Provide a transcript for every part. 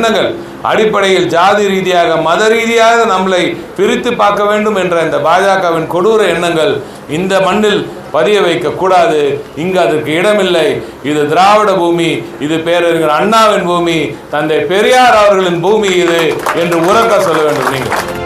எண்ணங்கள் அடிப்படையில் ஜாதி ரீதியாக மத ரீதியாக நம்மளை பிரித்து பார்க்க வேண்டும் என்ற இந்த பாஜகவின் கொடூர எண்ணங்கள் இந்த மண்ணில் பதிய வைக்க கூடாது. இங்கு அதற்கு இடமில்லை. இது திராவிட பூமி இது பேரறிஞர் அண்ணாவின் பூமி தந்தை பெரியார் அவர்களின் பூமி இது என்று உறக்க சொல்ல வேண்டும். நீங்கள்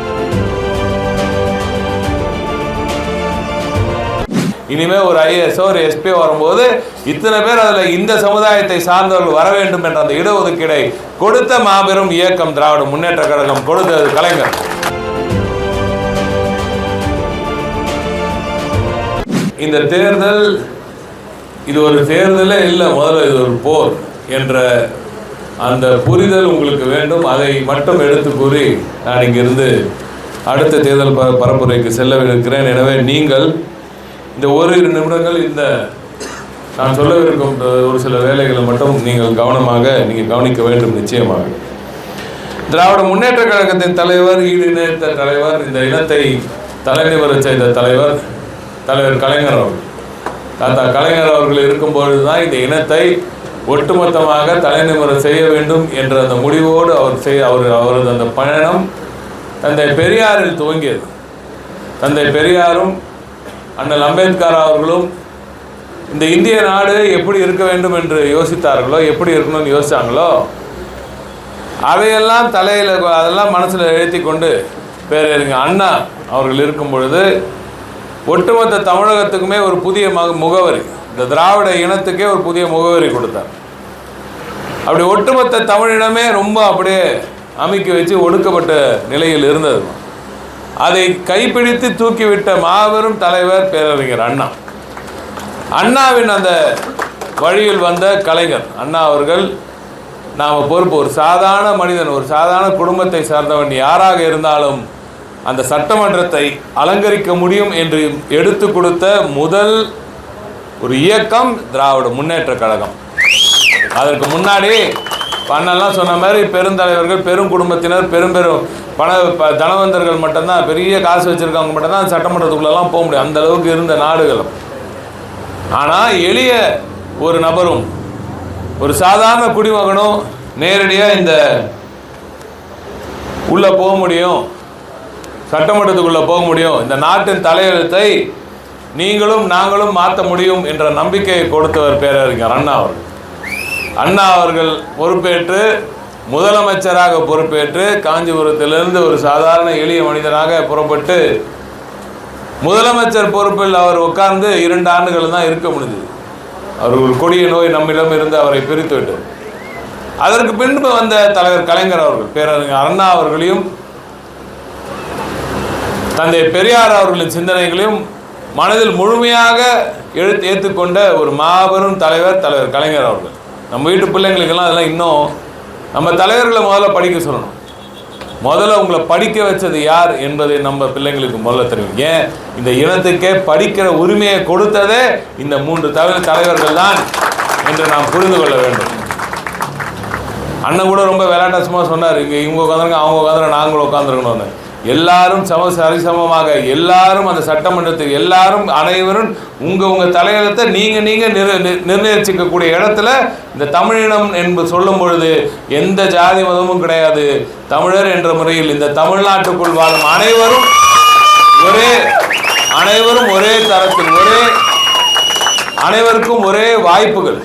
இனிமேல் ஒரு ஐஏஎஸ்ஓ ஒரு எஸ்பிஓ வரும்போது இத்தனை பேர் அதில் இந்த சமுதாயத்தை சார்ந்தவர்கள் வர வேண்டும் என்ற அந்த இடஒதுக்கீடை கொடுத்த மாபெரும் இயக்கம் திராவிட முன்னேற்ற கழகம் கொடுத்தது கலைஞர். இந்த தேர்தல் இது ஒரு தேர்தலே இல்லை முதல்ல இது ஒரு போர் என்ற அந்த புரிதல் உங்களுக்கு வேண்டும். அதை மட்டும் எடுத்து கூறி நான் இங்கிருந்து அடுத்த தேர்தல் பரப்புரைக்கு செல்லவிருக்கிறேன். எனவே நீங்கள் இந்த ஓரிரு நிமிடங்கள் இந்த நான் சொல்லவிருக்கும் இருக்கும் ஒரு சில வேலைகளை மட்டும் நீங்கள் கவனமாக நீங்கள் கவனிக்க வேண்டும் நிச்சயமாக. திராவிட முன்னேற்ற கழகத்தின் தலைவர் ஈடு தலைவர் இந்த இனத்தை தலைநிவர செய்த தலைவர் தலைவர் கலைஞர் அவர்கள். தாத்தா கலைஞர் அவர்கள் இருக்கும்பொழுது தான் இந்த இனத்தை ஒட்டுமொத்தமாக தலைநிமுறை செய்ய வேண்டும் என்ற அந்த முடிவோடு அவர் செய் அவர் அவரது அந்த பயணம் தந்தை பெரியாரில் துவங்கியது. தந்தை பெரியாரும் அண்ணல் அம்பேத்கர் அவர்களும் இந்த இந்திய நாடு எப்படி இருக்க வேண்டும் என்று யோசித்தார்களோ எப்படி இருக்கணும்னு யோசித்தாங்களோ அதையெல்லாம் தலையில் அதெல்லாம் மனசில் எழுத்தி கொண்டு பேரறிஞர் அண்ணா அவர்கள் இருக்கும் பொழுது ஒட்டுமொத்த தமிழகத்துக்குமே ஒரு புதிய மக முகவரி இந்த திராவிட இனத்துக்கே ஒரு புதிய முகவரி கொடுத்தார். அப்படி ஒட்டுமொத்த தமிழினமே ரொம்ப அப்படியே அமைக்க வச்சு ஒடுக்கப்பட்ட நிலையில் இருந்தது. அதை கைப்பிடித்து தூக்கிவிட்ட மாபெரும் தலைவர் பேரறிஞர் அண்ணா. அண்ணாவின் அந்த வழியில் வந்த கலைஞர். அண்ணா அவர்கள் நாம் பொறுப்பு ஒரு சாதாரண மனிதன் ஒரு சாதாரண குடும்பத்தை சார்ந்தவன் யாராக இருந்தாலும் அந்த சட்டமன்றத்தை அலங்கரிக்க முடியும் என்று எடுத்து கொடுத்த முதல் ஒரு இயக்கம் திராவிட முன்னேற்ற கழகம். அதற்கு முன்னாடி பண்ணெல்லாம் சொன்ன மாதிரி பெருந்தலைவர்கள் பெரும் குடும்பத்தினர் பெரும் பெரும் பண ப- தனவந்தர்கள் மட்டும்தான் பெரிய காசு வச்சுருக்கவங்க மட்டும்தான் சட்டமன்றத்துக்குள்ளெல்லாம் போக முடியும். அந்த அளவுக்கு இருந்த நாடுகளும் ஆனால் எளிய ஒரு நபரும் ஒரு சாதாரண குடிமகனும் நேரடியாக இந்த உள்ளே போக முடியும். சட்டமன்றத்துக்குள்ளே போக முடியும். இந்த நாட்டின் தலையெழுத்தை நீங்களும் நாங்களும் மாற்ற முடியும் என்ற நம்பிக்கையை கொடுத்தவர் பேரறிஞர் அண்ணா அவர்கள். அண்ணா அவர்கள் பொறுப்பேற்று முதலமைச்சராக பொறுப்பேற்று காஞ்சிபுரத்திலிருந்து ஒரு சாதாரண எளிய மனிதனாக புறப்பட்டு முதலமைச்சர் பொறுப்பில் அவர் உட்கார்ந்து இரண்டு ஆண்டுகள் தான் இருக்க முடிஞ்சது. அவர் ஒரு கொடிய நோய் நம்மிடம் இருந்து அவரை பிரித்து விட்டது அதற்கு பின்பு வந்த தலைவர் கலைஞர் அவர்கள் பேரறிஞர் அண்ணா அவர்களையும் தந்தை பெரியார் அவர்களின் சிந்தனைகளையும் மனதில் முழுமையாக எழுத்து ஏற்றுக்கொண்ட ஒரு மாபெரும் தலைவர் தலைவர் கலைஞர் அவர்கள். நம்ம வீட்டு பிள்ளைங்களுக்கெல்லாம் அதெல்லாம் இன்னும் நம்ம தலைவர்களை முதல்ல படிக்க சொல்லணும். முதல்ல உங்களை படிக்க வச்சது யார் என்பதை நம்ம பிள்ளைங்களுக்கு முதல்ல தெரியும். ஏன்? இந்த இனத்துக்கே படிக்கிற உரிமையை கொடுத்ததே இந்த மூன்று தலைவர் தலைவர்கள் தான் என்று நாம் புரிந்து கொள்ள வேண்டும். அண்ணன் கூட ரொம்ப விளையாட்டா சும்மா சொன்னார். இங்கே இவங்க உட்காந்துருங்க அவங்க உட்காந்துருங்க நாங்களும் உட்காந்துருக்கணும்னு எல்லாரும் சம சரிசமமாக எல்லாரும் அந்த சட்டமன்றத்துக்கு எல்லாரும் அனைவரும் உங்க உங்க தலையெழுத்தை நீங்க நீங்க நிர் நிர்- இடத்துல இந்த தமிழினம் என்பது சொல்லும் பொழுது எந்த ஜாதி மதமும் கிடையாது. தமிழர் என்ற முறையில் இந்த தமிழ்நாட்டுக்குள் வாழும் அனைவரும் ஒரே அனைவரும் ஒரே தரத்தில் ஒரே அனைவருக்கும் ஒரே வாய்ப்புகள்.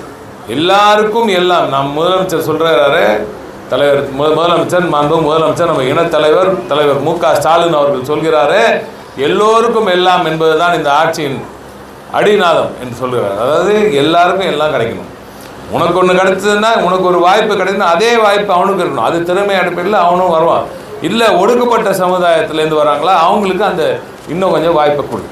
எல்லாருக்கும் எல்லாம் நம் முதலமைச்சர் சொல்றாரு தலைவர் முதலமைச்சர் மாண்பு முதலமைச்சர் நம்ம இனத்தலைவர் தலைவர் மு க ஸ்டாலின் அவர்கள் சொல்கிறாரு எல்லோருக்கும் எல்லாம் என்பதுதான் இந்த ஆட்சியின் அடிநாதம் என்று சொல்கிறார். அதாவது எல்லாருக்கும் எல்லாம் கிடைக்கணும். உனக்கு ஒன்று கிடைச்சதுன்னா உனக்கு ஒரு வாய்ப்பு கிடைக்குதுன்னா அதே வாய்ப்பு அவனுக்கு இருக்கணும். அது திறமை அடிப்படையில் அவனும் வருவான். இல்லை ஒடுக்கப்பட்ட சமுதாயத்திலேருந்து வராங்களா அவங்களுக்கு அந்த இன்னும் கொஞ்சம் வாய்ப்பை கொடு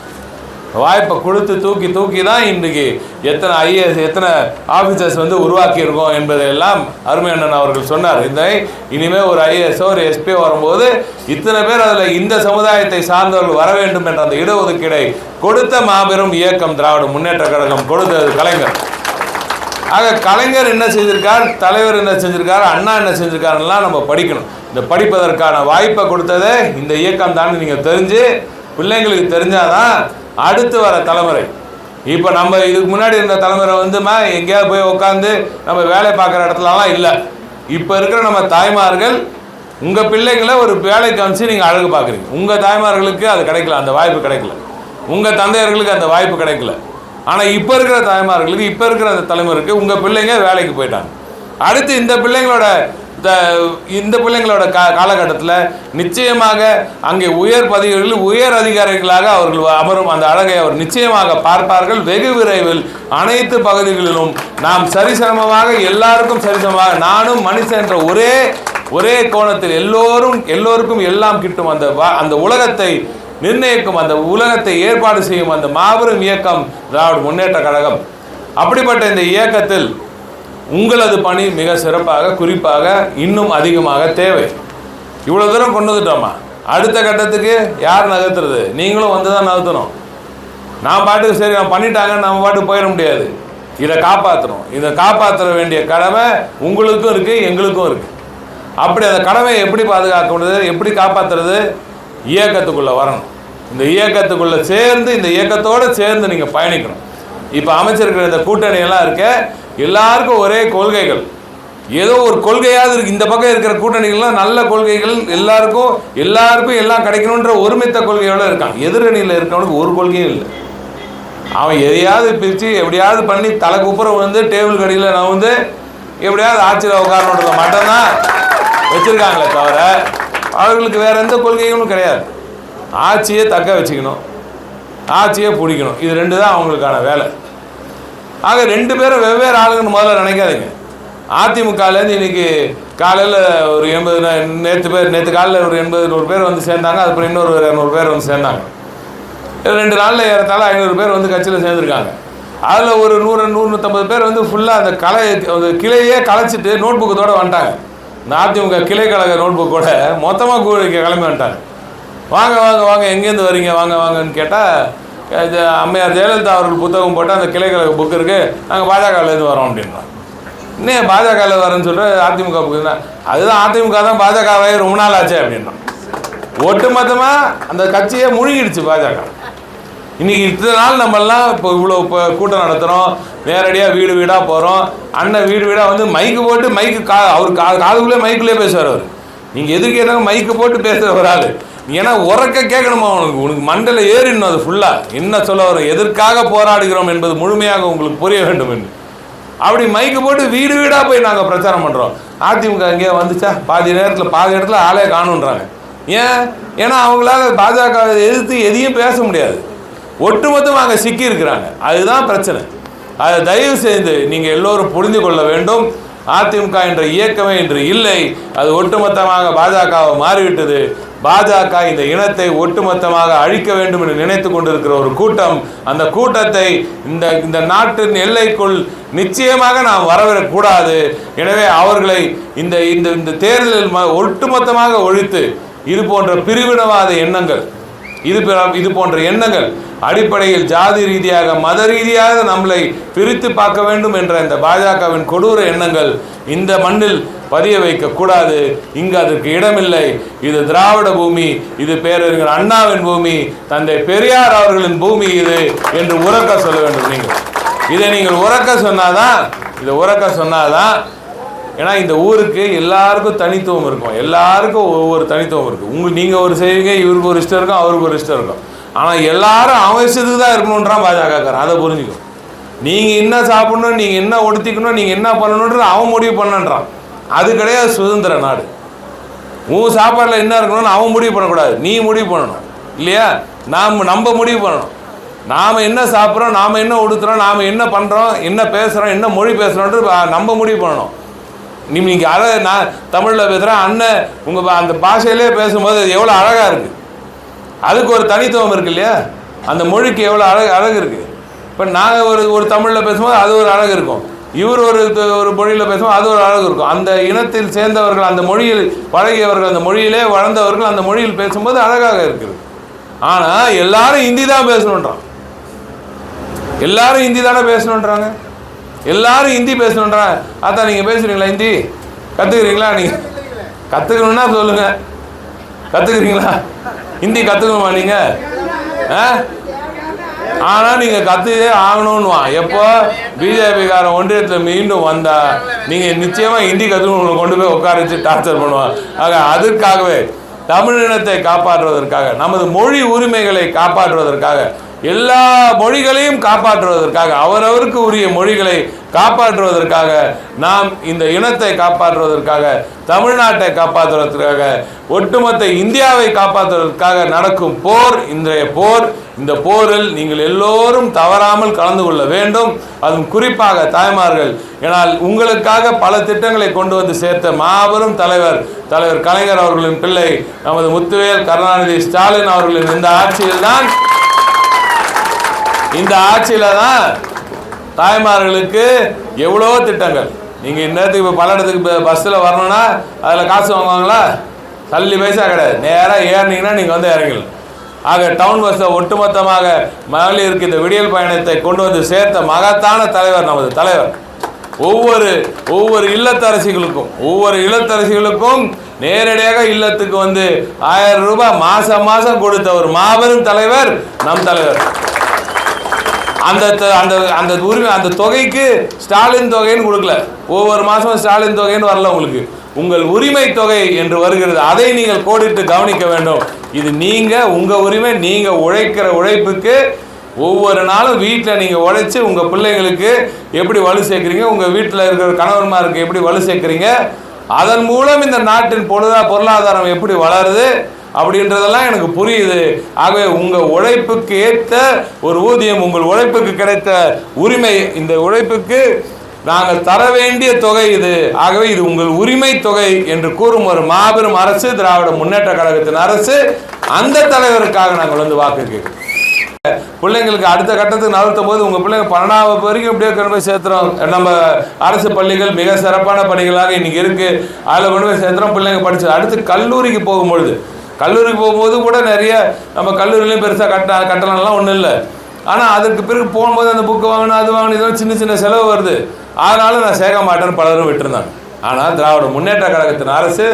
வாய்ப்பை கொடுத்து தூக்கி தூக்கி தான் இன்றைக்கு எத்தனை ஐஏஎஸ் எத்தனை ஆஃபீஸர்ஸ் வந்து உருவாக்கியிருக்கோம் என்பதையெல்லாம் அருமை அண்ணன் அவர்கள் சொன்னார். இந்த இனிமேல் ஒரு ஐஏஎஸ்ஓ ஒரு எஸ்பிஓ வரும்போது இத்தனை பேர் அதில் இந்த சமுதாயத்தை சார்ந்தவர்கள் வர வேண்டும் என்ற அந்த இடஒதுக்கீடை கொடுத்த மாபெரும் இயக்கம் திராவிட முன்னேற்ற கழகம் கொடுத்தது கலைஞர். ஆக கலைஞர் என்ன செய்திருக்கார் தலைவர் என்ன செஞ்சிருக்கார் அண்ணா என்ன செஞ்சிருக்காருலாம் நம்ம படிக்கணும். இந்த படிப்பதற்கான வாய்ப்பை கொடுத்ததே இந்த இயக்கம் தான் நீங்கள் தெரிஞ்சு பிள்ளைங்களுக்கு தெரிஞ்சாதான் அடுத்து வர தலைமுறை. இப்போ நம்ம இதுக்கு முன்னாடி இருந்த தலைமுறை வந்துமா எங்கேயாவது போய் உட்காந்து நம்ம வேலை பார்க்குற இடத்துலலாம் இல்லை. இப்போ இருக்கிற நம்ம தாய்மார்கள் உங்கள் பிள்ளைங்களை ஒரு வேலைக்கு அனுப்பிச்சு நீங்கள் அழகு பார்க்குறீங்க. உங்கள் தாய்மார்களுக்கு அது கிடைக்கல அந்த வாய்ப்பு கிடைக்கல. உங்கள் தந்தையர்களுக்கு அந்த வாய்ப்பு கிடைக்கல. ஆனால் இப்போ இருக்கிற தாய்மார்களுக்கு இப்போ இருக்கிற அந்த தலைமுறைக்கு உங்கள் பிள்ளைங்க வேலைக்கு போயிட்டாங்க. அடுத்து இந்த பிள்ளைங்களோட இந்த இந்த பிள்ளைங்களோட கா காலகட்டத்தில் நிச்சயமாக அங்கே உயர் பதவிகளில் உயர் அதிகாரிகளாக அவர்கள் அமரும் அந்த அழகை அவர் நிச்சயமாக பார்ப்பார்கள். வெகு விரைவில் அனைத்து பகுதிகளிலும் நாம் சரிசமமாக எல்லாருக்கும் சரிசமமாக நானும் மனுஷன் என்ற ஒரே ஒரே கோணத்தில் எல்லோரும் எல்லோருக்கும் எல்லாம் கிட்டும் அந்த அந்த உலகத்தை நிர்ணயிக்கும் அந்த உலகத்தை ஏற்பாடு செய்யும் அந்த மாபெரும் இயக்கம் திராவிட முன்னேற்ற கழகம். அப்படிப்பட்ட இந்த இயக்கத்தில் உங்களது பணி மிக சிறப்பாக குறிப்பாக இன்னும் அதிகமாக தேவை. இவ்வளோ தூரம் கொண்டு வந்துட்டோமா? அடுத்த கட்டத்துக்கு யார் நகர்த்துறது? நீங்களும் வந்து தான் நகர்த்தணும். நான் பாட்டுக்கு சரி நான் பண்ணிட்டாங்க நம்ம பாட்டுக்கு போயிட முடியாது. இதை காப்பாற்றணும் இதை காப்பாற்ற வேண்டிய கடமை உங்களுக்கும் இருக்குது எங்களுக்கும் இருக்குது அப்படி அந்த கடமையை எப்படி பாதுகாக்க முடியுது? எப்படி காப்பாற்றுறது இயக்கத்துக்குள்ளே வரணும். இந்த இயக்கத்துக்குள்ளே சேர்ந்து இந்த இயக்கத்தோடு சேர்ந்து நீங்கள் பயணிக்கணும். இப்போ அமைச்சிருக்கிற இந்த கூட்டணியெல்லாம் இருக்க எல்லாருக்கும் ஒரே கொள்கைகள். ஏதோ ஒரு கொள்கையாவது இருக்கு. இந்த பக்கம் இருக்கிற கூட்டணிகள்லாம் நல்ல கொள்கைகள் எல்லாருக்கும் எல்லாருக்கும் எல்லாம் கிடைக்கணுன்ற ஒருமித்த கொள்கையோடு இருக்கான் எதிரணியில் இருக்கவனுக்கு ஒரு கொள்கையும் இல்லை. அவன் எதையாவது பிரித்து எப்படியாவது பண்ணி தலை குப்புற வந்து டேபிள் கடியில் நான் வந்து எப்படியாவது ஆட்சியில் உட்காரணுன்றத மட்டும்தான் வச்சுருக்காங்களே தவிர அவர்களுக்கு வேறு எந்த கொள்கைகளும் கிடையாது. ஆட்சியை தக்க வச்சுக்கணும். ஆட்சியை பிடிக்கணும். இது ரெண்டு தான் அவங்களுக்கான வேலை. ஆக ரெண்டு பேரும் வெவ்வேறு ஆளுங்கன்னு முதல்ல நினைக்காதீங்க. அதிமுகலேருந்து இன்னைக்கு காலையில் ஒரு எண்பது நேற்று பேர் நேற்று காலையில் ஒரு எண்பது நூறு பேர் வந்து சேர்ந்தாங்க. அதுக்கப்புறம் இன்னொரு இரநூறு பேர் வந்து சேர்ந்தாங்க. ரெண்டு நாளில் ஏறத்தால ஐநூறு பேர் வந்து கட்சியில் சேர்ந்துருக்காங்க. அதில் ஒரு நூறு நூறு நூற்றம்பது பேர் வந்து ஃபுல்லாக அந்த கலை அந்த கிளையே கலைச்சிட்டு நோட் புக்கத்தோடு வந்துட்டாங்க. இந்த அதிமுக கிளை கழக நோட் புக்கோட மொத்தமாக கூடிக்க கிளம்பி வந்துட்டாங்க. வாங்க வாங்க வாங்க எங்கேருந்து வரீங்க? வாங்க வாங்கன்னு கேட்டால் இது அம்மையார் ஜெயலலிதா அவர்கள் புத்தகம் போட்டு அந்த கிளை புக் இருக்குது நாங்கள் பாஜகவிலேருந்து வரோம் அப்படின்றோம் இன்னும் பாஜகவில் வரேன்னு சொல்கிற அதிமுக புக்கு தான். அதுதான் அதிமுக தான் பாஜகவே ரொம்ப நாள் ஆச்சு அப்படின்றோம் ஒட்டுமொத்தமாக அந்த கட்சியை முழுகிடுச்சு பாஜக. இன்றைக்கி இத்தனை நாள் நம்மெல்லாம் இப்போ இவ்வளோ இப்போ கூட்டம் நடத்துகிறோம் நேரடியாக வீடு வீடாக போகிறோம் அண்ணன் வீடு வீடாக வந்து மைக்கு போட்டு மைக்கு கா அவர் கா காதுக்குள்ளே மைக்குள்ளே பேசுவார் அவர். நீங்கள் எதுக்கு என்ன மைக்கு போட்டு பேசுகிற ஒரு ஆள். ஏன்னா உறக்க கேட்கணுமா உனக்கு உனக்கு மண்டல ஏறிடணும் அது ஃபுல்லாக என்ன சொல்ல வரும் எதற்காக போராடுகிறோம் என்பது முழுமையாக உங்களுக்கு புரிய வேண்டும் என்று. அப்படி மைக்கு போட்டு வீடு வீடாக போய் நாங்கள் பிரச்சாரம் பண்ணுறோம் அதிமுக அங்கேயே வந்துச்சா? பாதி நேரத்தில் பாதி இடத்துல ஆளே காணுன்றாங்க. ஏன்? ஏன்னா அவங்களால பாஜக எதிர்த்து எதையும் பேச முடியாது. ஒட்டுமொத்தமாக அங்கே சிக்கி இருக்கிறாங்க அதுதான் பிரச்சனை. அதை தயவு செய்து நீங்கள் எல்லோரும் புரிந்து கொள்ள வேண்டும். அதிமுக என்ற இயக்கமே இன்று இல்லை. அது ஒட்டுமொத்தமாக பாஜகவை மாறிவிட்டது. பாஜக இந்த இனத்தை ஒட்டுமொத்தமாக அழிக்க வேண்டும் என்று நினைத்து கொண்டிருக்கிற ஒரு கூட்டம் அந்த கூட்டத்தை இந்த இந்த நாட்டின் எல்லைக்குள் நிச்சயமாக நாம் வரவிடக்கூடாது எனவே அவர்களை இந்த இந்த இந்த தேர்தலில் ம- ஒட்டுமொத்தமாக ஒழித்து இது போன்ற பிரிவினவாத எண்ணங்கள் இது இது போன்ற எண்ணங்கள் அடிப்படையில் ஜாதி ரீதியாக மத ரீதியாக நம்மளை பிரித்து பார்க்க வேண்டும் என்ற இந்த பாஜகவின் கொடூர எண்ணங்கள் இந்த மண்ணில் பதிய வைக்க கூடாது. இங்கு அதற்கு இடமில்லை. இது திராவிட பூமி இது பேரறிஞர் அண்ணாவின் பூமி தந்தை பெரியார் அவர்களின் பூமி இது என்று உறக்க சொல்ல வேண்டும் நீங்கள். இதை நீங்கள் உறக்க சொன்னாதான் இதை உறக்க சொன்னாதான் ஏன்னா இந்த ஊருக்கு எல்லாருக்கும் தனித்துவம் இருக்கும். எல்லாருக்கும் ஒவ்வொரு தனித்துவம் இருக்குது உங்க நீங்கள் ஒரு செய்வீங்க இவருக்கு ஒரு இஷ்டம் இருக்கும் அவருக்கு ஒரு இஷ்டம் இருக்கும். ஆனால் எல்லாரும் அவன் இஷ்டத்துக்கு தான் இருக்கணுன்றான் பாஜகக்காரன். அதை புரிஞ்சுக்கும் நீங்கள் என்ன சாப்பிடணும் நீங்கள் என்ன ஒடுத்திக்கணும் நீங்கள் என்ன பண்ணணுன்றது அவன் முடிவு பண்ணன்றான். அது கிடையாது சுதந்திர நாடு. உன் சாப்பாட்டில் என்ன இருக்கணும்னு அவன் முடிவு பண்ணக்கூடாது. நீ முடிவு பண்ணணும். இல்லையா? நாம் நம்ம முடிவு பண்ணணும். நாம் என்ன சாப்பிட்றோம் நாம் என்ன உடுத்துறோம் நாம் என்ன பண்ணுறோம் என்ன பேசுகிறோம் என்ன மொழி பேசுகிறோன்றது நம்ம முடிவு பண்ணணும். நீங்கள் அழக நான் தமிழில் பேசுகிறேன் அண்ணன் உங்கள் அந்த பாஷையிலே பேசும்போது எவ்வளோ அழகாக இருக்குது அதுக்கு ஒரு தனித்துவம் இருக்கு இல்லையா? அந்த மொழிக்கு எவ்வளோ அழகு அழகு இருக்குது இப்போ நாங்கள் ஒரு ஒரு தமிழில் பேசும்போது அது ஒரு அழகு இருக்கும். இவர் ஒரு ஒரு மொழியில் பேசும்போது அது ஒரு அழகு இருக்கும். அந்த இனத்தில் சேர்ந்தவர்கள் அந்த மொழியில் பழகியவர்கள் அந்த மொழியிலே வளர்ந்தவர்கள் அந்த மொழியில் பேசும்போது அழகாக இருக்குது. ஆனால் எல்லாரும் ஹிந்தி தான் பேசணுன்றான். எல்லாரும் ஹிந்தி தானே பேசணுன்றாங்க? எல்லாரும் ஹிந்தி பேசணுன்றாங்க அதான் நீங்கள் பேசுகிறீங்களா ஹிந்தி? கற்றுக்குறீங்களா நீங்கள் கற்றுக்கணுன்னா சொல்லுங்கள் கற்றுக்குறீங்களா ஹிந்தி கற்றுக்கணுமா நீங்கள் ஆ? ஆனால் நீங்கள் கற்றுக்கே ஆகணும்னுவான் எப்போ பிஜேபிக்காரன் ஒன்றியத்தில் மீண்டும் வந்தா நீங்கள் நிச்சயமாக ஹிந்தி கற்றுக்கணும் கொண்டு போய் உட்கார வச்சு டார்ச்சர் பண்ணுவான் ஆக அதற்காகவே தமிழினத்தை காப்பாற்றுவதற்காக நமது மொழி உரிமைகளை காப்பாற்றுவதற்காக எல்லா மொழிகளையும் காப்பாற்றுவதற்காக அவரவருக்கு உரிய மொழிகளை காப்பாற்றுவதற்காக நாம் இந்த இனத்தை காப்பாற்றுவதற்காக தமிழ்நாட்டை காப்பாற்றுவதற்காக ஒட்டுமொத்த இந்தியாவை காப்பாற்றுவதற்காக நடக்கும் போர் இன்றைய போர் இந்த போரில் நீங்கள் எல்லோரும் தவறாமல் கலந்து கொள்ள வேண்டும். அதுவும் குறிப்பாக தாய்மார்கள் ஏனால் உங்களுக்காக பல திட்டங்களை கொண்டு வந்து சேர்த்த மாபெரும் தலைவர் தலைவர் கலைஞர் அவர்களின் பிள்ளை நமது முத்துவேல் கருணாநிதி ஸ்டாலின் அவர்களின் இந்த ஆட்சியில்தான் இந்த ஆட்சியில தான் தாய்மார்களுக்கு எவ்வளோ திட்டங்கள். நீங்கள் இந்நேரத்துக்கு இப்போ பல இடத்துக்கு பஸ்ஸில் வரணும்னா அதில் காசு வாங்குவாங்களா? தள்ளி பைசா கிடையாது. நேராக ஏறினீங்கன்னா நீங்கள் வந்து இறங்கலாம் ஆக டவுன் பஸ்ஸை ஒட்டுமொத்தமாக மகளிருக்கு இந்த விடியல் பயணத்தை கொண்டு வந்து சேர்த்த மகத்தான தலைவர் நமது தலைவர். ஒவ்வொரு ஒவ்வொரு இல்லத்தரசிகளுக்கும் ஒவ்வொரு இல்லத்தரசிகளுக்கும் நேரடியாக இல்லத்துக்கு வந்து ஆயிரம் ரூபாய் மாசம் மாசம் கொடுத்த ஒரு மாபெரும் தலைவர் நம் தலைவர். அந்த அந்த அந்த உரிமை அந்த தொகைக்கு ஸ்டாலின் தொகைன்னு கொடுக்கல. ஒவ்வொரு மாதமும் ஸ்டாலின் தொகைன்னு வரல உங்களுக்கு. உங்கள் உரிமை தொகை என்று வருகிறது. அதை நீங்கள் கோடிட்டு கவனிக்க வேண்டும். இது நீங்கள் உங்கள் உரிமை நீங்கள் உழைக்கிற உழைப்புக்கு ஒவ்வொரு நாளும் வீட்டில் நீங்கள் உழைச்சி உங்கள் பிள்ளைங்களுக்கு எப்படி வலு சேர்க்குறீங்க உங்கள் வீட்டில் இருக்கிற கணவன்மாருக்கு எப்படி வலு சேர்க்குறீங்க அதன் மூலம் இந்த நாட்டின் பொருளா பொருளாதாரம் எப்படி வளருது அப்படின்றதெல்லாம் எனக்கு புரியுது. ஆகவே உங்கள் உழைப்புக்கு ஏற்ற ஒரு ஊதியம் உங்கள் உழைப்புக்கு கிடைத்த உரிமை இந்த உழைப்புக்கு நாங்கள் தர வேண்டிய தொகை இது. ஆகவே இது உங்கள் உரிமை தொகை என்று கூறும் ஒரு மாபெரும் அரசு திராவிட முன்னேற்ற கழகத்தின் அரசு அந்த தலைவருக்காக நாங்கள் வந்து வாக்கு கேட்கிறோம். பிள்ளைங்களுக்கு அடுத்த கட்டத்துக்கு நகர்த்தும் போது உங்கள் பிள்ளைங்க பன்னெண்டாம் வகுப்பு வரைக்கும் இப்படியே கொண்டு போய் சேர்த்துறோம். நம்ம அரசு பள்ளிகள் மிக சிறப்பான பள்ளிகளாக இன்னைக்கு இருக்கு. அதில் கொண்டு போய் சேர்த்துறோம். பிள்ளைங்க படிச்சு அடுத்து கல்லூரிக்கு போகும்பொழுது கல்லூரிக்கு போகும்போது கூட நிறைய நம்ம கல்லூரிலையும் பெருசாக கட்ட கட்டணம்லாம் ஒன்றும் இல்லை. ஆனால் அதுக்கு பிறகு போகும்போது அந்த புக்கு வாங்கணும் அது வாங்கணும் இதெல்லாம் சின்ன சின்ன செலவு வருது. அதனால நான் சேர்க்க மாட்டேன்னு பலரும் விட்டுருந்தாங்க. ஆனால் திராவிட முன்னேற்ற கழகத்தின் அரசு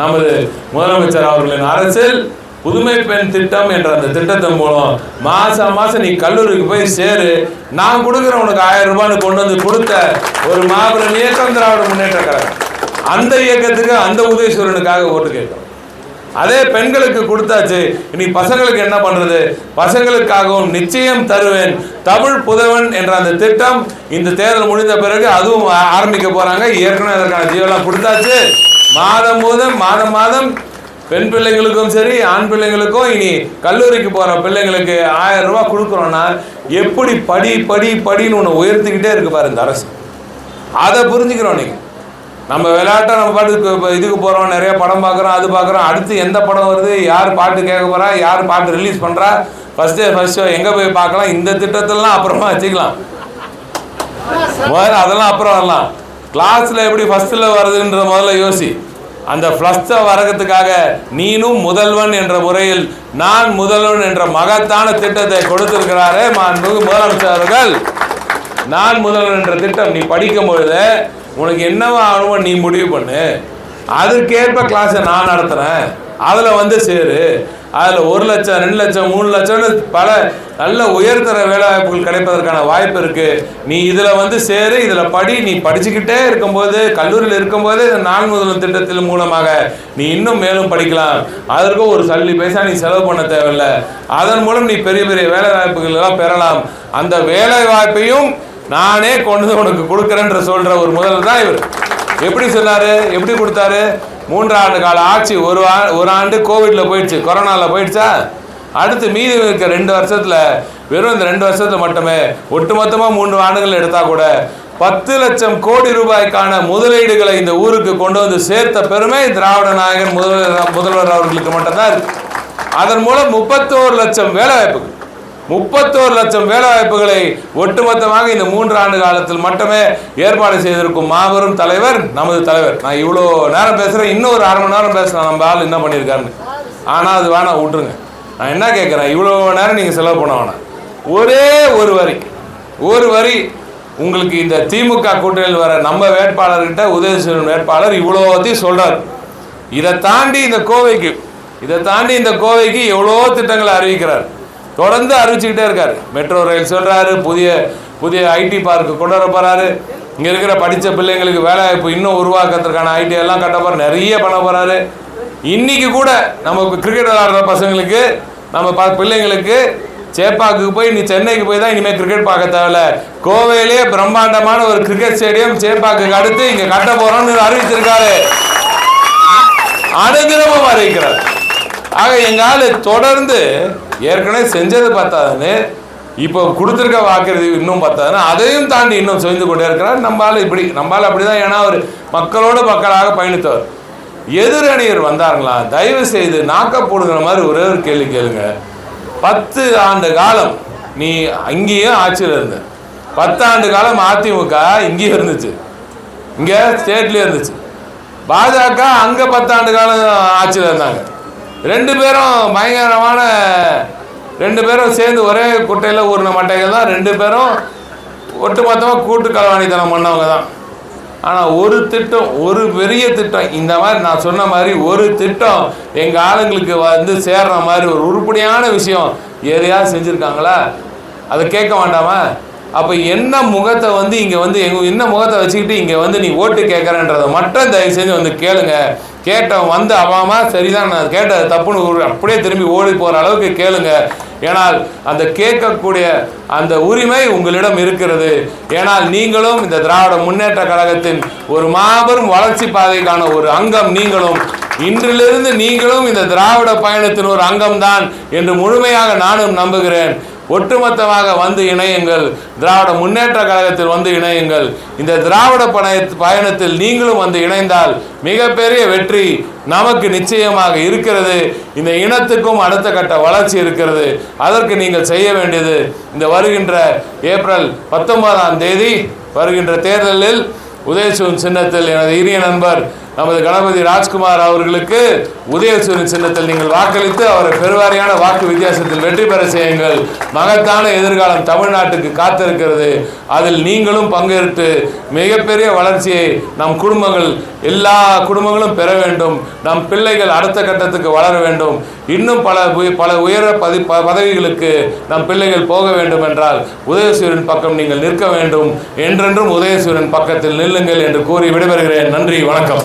நமது முதலமைச்சர் அவர்களின் அரசில் புதுமை பெண் திட்டம் என்ற அந்த திட்டத்தின் மூலம் மாசம் மாசம் நீ கல்லூரிக்கு போய் சேரு. நான் கொடுக்குற உனக்கு ஆயிரம் ரூபான்னு கொண்டு வந்து கொடுத்த ஒரு மாபெரும் இயக்கம் திராவிட முன்னேற்ற கழகம். அந்த இயக்கத்துக்கு அந்த உதயசூரனுக்காக ஓட்டு கேட்டோம். அதே பெண்களுக்கு கொடுத்தாச்சு. இனி பசங்களுக்கு என்ன பண்றது? பசங்களுக்காகவும் நிச்சயம் தருவேன். தமிழ் புதவன் என்ற அந்த திட்டம் இந்த தேர்தல் முடிந்த பிறகு அதுவும் ஆரம்பிக்க போறாங்க. ஏற்கனவே அதற்கான ஜீவெல்லாம் கொடுத்தாச்சு. மாதம் போதும் மாதம் மாதம் பெண் பிள்ளைங்களுக்கும் சரி ஆண் பிள்ளைங்களுக்கும் இனி கல்லூரிக்கு போற பிள்ளைங்களுக்கு ஆயிரம் ரூபாய் கொடுக்குறோம்னா எப்படி படி படி படின்னு ஒன்று உயர்த்திக்கிட்டே இருக்கு பாரு இந்த அரசு. அதை புரிஞ்சுக்கிறோம் நீங்கள் நம்ம விளையாட்டை நம்ம பாட்டுக்கு இப்போ இதுக்கு போகிறோம் நிறைய படம் பார்க்குறோம் அது பார்க்குறோம். அடுத்து எந்த படம் வருது யார் பாட்டு கேட்க போகிறா யார் பாட்டு ரிலீஸ் பண்ணுறா ஃபஸ்ட்டு ஃபர்ஸ்ட் ஷோ எங்கே போய் பார்க்கலாம் இந்த திட்டத்திலாம் அப்புறமா வச்சுக்கலாம். முதல்ல அதெல்லாம் அப்புறம் வரலாம். கிளாஸில் எப்படி ஃபஸ்ட்டில் வருதுன்ற முதல்ல யோசி. அந்த ஃப்ளஸ்ட்டை வரகத்துக்காக நீனும் முதல்வன் என்ற முறையில் நான் முதல்வன் என்ற மகத்தான திட்டத்தை கொடுத்திருக்கிறாரே மாண்புமிகு முதலமைச்சர் அவர்கள். நான் முதல்வன் என்ற திட்டம் நீ படிக்கும் பொழுது உனக்கு என்னவா ஆகணுமோ நீ முடிவு பண்ணு. அதுக்கேற்ப கிளாஸை நான் நடத்துகிறேன் அதில் வந்து சேரு. அதில் ஒரு லட்சம் ரெண்டு லட்சம் மூணு லட்சம்னு பல நல்ல உயர்தர வேலைவாய்ப்புகள் கிடைப்பதற்கான வாய்ப்பு இருக்குது நீ இதில் வந்து சேரு இதில் படி. நீ படிச்சுக்கிட்டே இருக்கும்போது கல்லூரியில் இருக்கும்போது இந்த நாள் முதல்வர் திட்டத்தின் மூலமாக நீ இன்னும் மேலும் படிக்கலாம். அதற்கும் ஒரு சல்லி பைசா நீ செலவு பண்ண தேவையில்லை. அதன் மூலம் நீ பெரிய பெரிய வேலை வாய்ப்புகள் எல்லாம் பெறலாம். அந்த வேலை வாய்ப்பையும் நானே கொண்டு வந்து உனக்கு கொடுக்குறேன்ற சொல்ற ஒரு முதல்வர் தான் இவர். எப்படி சொன்னாரு? எப்படி கொடுத்தாரு? மூன்றாண்டு கால ஆட்சி ஒரு ஆ ஒரு ஆண்டு கோவிட்ல போயிடுச்சு. கொரோனால போயிடுச்சா? அடுத்து மீதி இருக்க ரெண்டு வருஷத்துல வெறும் இந்த ரெண்டு வருஷத்துல மட்டுமே ஒட்டுமொத்தமா மூன்று ஆண்டுகள் எடுத்தா கூட பத்து லட்சம் கோடி ரூபாய்க்கான முதலீடுகளை இந்த ஊருக்கு கொண்டு வந்து சேர்த்த பெருமை திராவிட நாயகன் முதல்வர் முதல்வர் அவர்களுக்கு மட்டும்தான் இருக்கு. அதன் மூலம் முப்பத்தோரு லட்சம் வேலை வாய்ப்புகள் முப்பத்தோரு லட்சம் வேலைவாய்ப்புகளை ஒட்டுமொத்தமாக இந்த மூன்று ஆண்டு காலத்தில் மட்டுமே ஏற்பாடு செய்திருக்கும் மாபெரும் தலைவர் நமது தலைவர். நான் இவ்வளோ நேரம் பேசுகிறேன் இன்னும் ஒரு அரை மணி நேரம் பேசுகிறேன் நம்ம ஆள் என்ன பண்ணியிருக்காருன்னு. ஆனால் அது வேணாம் விட்டுருங்க. நான் என்ன கேட்குறேன்? இவ்வளோ நேரம் நீங்கள் செலவு பண்ண வேணாம். ஒரே ஒரு வரி ஒரு வரி உங்களுக்கு இந்த திமுக கூட்டணியில் வர நம்ம வேட்பாளர்கிட்ட உதயசூரன் வேட்பாளர் இவ்வளோத்தையும் சொல்கிறார் இதை தாண்டி இந்த கோவைக்கு இதை தாண்டி இந்த கோவைக்கு எவ்வளோ திட்டங்களை அறிவிக்கிறார். தொடர்ந்து அறிவிச்சுக்கிட்டே இருக்காரு. மெட்ரோ ரயில் சொல்றாரு புதிய புதிய ஐடி பார்க்கு கொண்டு வர போறாரு. இங்க இருக்கிற படித்த பிள்ளைங்களுக்கு வேலைவாய்ப்பு இன்னும் உருவாக்கறதுக்கான ஐடி எல்லாம் கட்ட போறாரு நிறைய பண்ண போறாரு. இன்னைக்கு கூட நம்ம கிரிக்கெட் விளாடுற பசங்களுக்கு நம்ம ப பிள்ளைங்களுக்கு சேப்பாக்கு போய் நீ சென்னைக்கு போய் தான் இனிமேல் கிரிக்கெட் பார்க்க தேவையில்ல. கோவையிலேயே பிரம்மாண்டமான ஒரு கிரிக்கெட் ஸ்டேடியம் சேப்பாக்கு அடுத்து இங்க கட்ட போறோம்னு அறிவிச்சிருக்காரு. அனுதினமும் அறிவிக்கிறார். ஆக எங்கள் தொடர்ந்து ஏற்கனவே செஞ்சது பார்த்தாதுன்னு இப்போ கொடுத்துருக்க வாக்குறுதி இன்னும் பார்த்தாதுன்னு அதையும் தாண்டி இன்னும் செய்து கொண்டே இருக்கிறார். நம்மளால் இப்படி நம்ம அப்படி தான் ஏன்னா அவர் மக்களோடு மக்களாக பயணித்தவர். எதிரணியர் வந்தாங்களா தயவு செய்து நாக்க போடுங்கிற மாதிரி ஒரே ஒரு கேள்வி கேளுங்க. பத்து ஆண்டு காலம் நீ அங்கேயும் ஆட்சியில் இருந்த. பத்தாண்டு காலம் அதிமுக இங்கேயும் இருந்துச்சு. இங்கே ஸ்டேட்லேயே இருந்துச்சு. பாஜக அங்கே பத்தாண்டு காலம் ஆட்சியில் இருந்தாங்க. ரெண்டு பேரும் பயங்கரமான ரெண்டு பேரும் சேர்ந்து ஒரே குட்டையில் ஊறின மட்டைகள் தான். ரெண்டு பேரும் ஒட்டுமொத்தமாக கூட்டு களவாணித்தனம் பண்ணவங்க தான். ஆனால் ஒரு திட்டம் ஒரு பெரிய திட்டம் இந்த மாதிரி நான் சொன்ன மாதிரி ஒரு திட்டம் எங்கள் ஆளுங்களுக்கு வந்து சேர்ற மாதிரி ஒரு உருப்படியான விஷயம் எதையாவது செஞ்சுருக்காங்களா? அதை கேட்க வேண்டாமா? அப்போ என்ன முகத்தை வந்து இங்கே வந்து எங்க என்ன முகத்தை வச்சுக்கிட்டு இங்கே வந்து நீ ஓட்டு கேட்குறன்றதை மட்டும் தயவு செஞ்சு வந்து கேளுங்க. கேட்டவன் வந்து அவாமா சரிதான் நான் கேட்டது தப்புன்னு ஒரு- அப்படியே திரும்பி ஓடி போகிற அளவுக்கு கேளுங்க. ஏனால் அந்த கேட்கக்கூடிய அந்த உரிமை உங்களிடம் இருக்கிறது. ஏனால் நீங்களும் இந்த திராவிட முன்னேற்ற கழகத்தின் ஒரு மாபெரும் வளர்ச்சி பாதைக்கான ஒரு அங்கம் நீங்களும். இன்றிலிருந்து நீங்களும் இந்த திராவிட பயணத்தின் ஒரு அங்கம்தான் என்று முழுமையாக நானும் நம்புகிறேன். ஒட்டுமொத்தமாக வந்து இணையுங்கள். திராவிட முன்னேற்ற கழகத்தில் வந்து இணையுங்கள். இந்த திராவிட பண- பயணத்தில் நீங்களும் வந்து இணைந்தால் மிகப்பெரிய வெற்றி நமக்கு நிச்சயமாக இருக்கிறது. இந்த இனத்துக்கும் அடுத்த கட்ட வளர்ச்சி இருக்கிறது. அதற்கு நீங்கள் செய்ய வேண்டியது இந்த வருகின்ற ஏப்ரல் பத்தொன்பதாம் தேதி வருகின்ற தேர்தலில் உதயசூன் சின்னத்தில் எனது இனிய நண்பர் நமது கணபதி ராஜ்குமார் அவர்களுக்கு உதயசூரியன் சின்னத்தில் நீங்கள் வாக்களித்து அவரை பெருவாரியான வாக்கு வித்தியாசத்தில் வெற்றி பெற செய்யுங்கள். மகத்தான எதிர்காலம் தமிழ்நாட்டுக்கு காத்திருக்கிறது. அதில் நீங்களும் பங்கேற்று மிகப்பெரிய வளர்ச்சியை நம் குடும்பங்கள் எல்லா குடும்பங்களும் பெற வேண்டும். நம் பிள்ளைகள் அடுத்த கட்டத்துக்கு வளர வேண்டும். இன்னும் பல பல உயர பதி ப- பதவிகளுக்கு நம் பிள்ளைகள் போக வேண்டும் என்றால் உதயசூரியன் பக்கம் நீங்கள் நிற்க வேண்டும். என்றென்றும் உதயசூரியன் பக்கத்தில் நில்லுங்கள் என்று கூறி விடைபெறுகிறேன். நன்றி வணக்கம்.